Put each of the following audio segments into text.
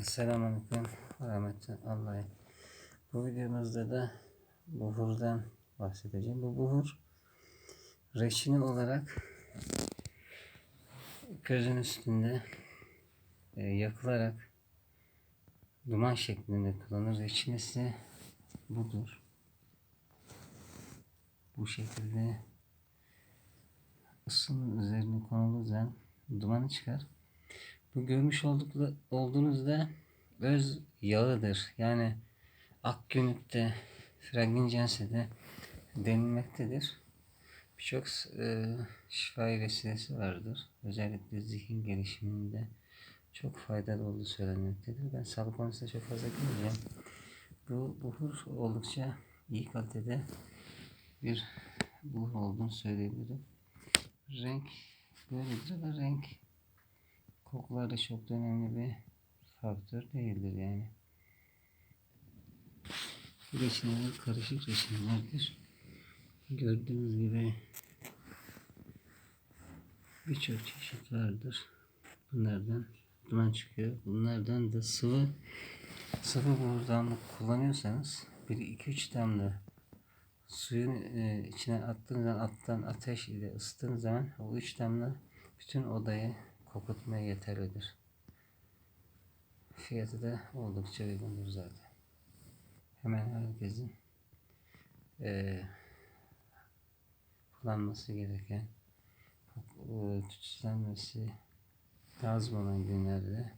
Selamünaleyküm ve rahmetullahi. Bu videomuzda da buhurdan bahsedeceğim. Bu buhur reçine olarak közün üstünde e, yakılarak duman şeklinde kullanılır. Reçinesi budur. Bu şekilde ısının üzerine konulduğu zaman dumanı çıkar. Bu görmüş oldukla, olduğunuzda öz yağıdır. Yani Akgünük'te, Fragincense'de denilmektedir. Birçok e, şifai vesilesi vardır. Özellikle zihin gelişiminde çok faydalı olduğu söylenmektedir. Ben sağlık konusunda çok fazla girmeyeceğim. Bu buhur oldukça iyi kalitede bir buhur olduğunu söyleyebilirim. Renk böyledir ama renk kokular da çok da önemli bir faktör değildir yani. Reçineler karışık reçinelerdir. Gördüğünüz gibi birçok çeşit vardır. Bunlardan duman çıkıyor. Bunlardan da sıvı sıvı buğurdanlık kullanıyorsanız bir iki üç damla suyun e, içine attığınız zaman alttan ateş ile ısıttığınız zaman o üç damla bütün odayı kokutmaya yeterlidir. Fiyatı da oldukça uygundur zaten. Hemen herkesin e, kullanması gereken e, tütsülenmesi lazım olan günlerde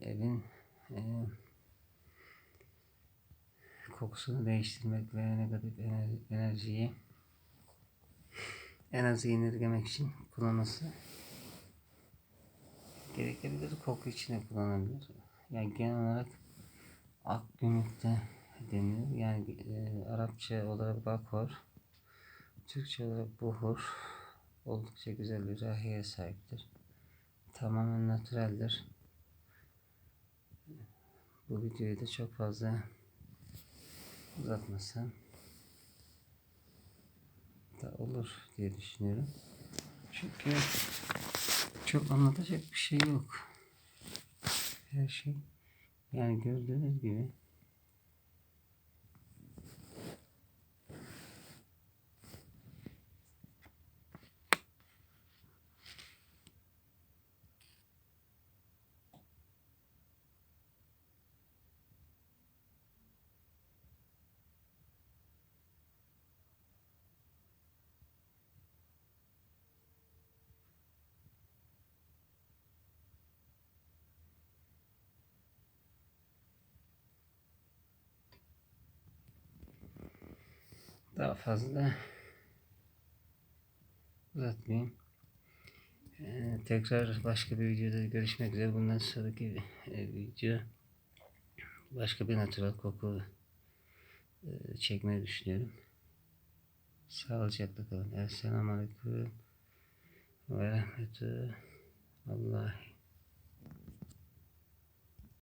evin e, kokusunu değiştirmek ve negatif enerjiyi en az indirgemek için kullanması gerekebilir. Koku için de kullanılabilir. Yani genel olarak ak gümrükte deniyor. Yani e, Arapça olarak bakor, Türkçe olarak buhur oldukça güzel bir rahiye sahiptir. Tamamen natüreldir. Bu videoyu da çok fazla uzatmasam da olur diye düşünüyorum. Çünkü çok anlatacak bir şey yok. Her şey yani gördüğünüz gibi Daha fazla uzatmayayım. Ee, tekrar başka bir videoda görüşmek üzere. Bundan sonraki e, video başka bir natural koku e, çekmeyi düşünüyorum. Sağlıcakla kalın. Esselamu Aleyküm ve Rahmetullahi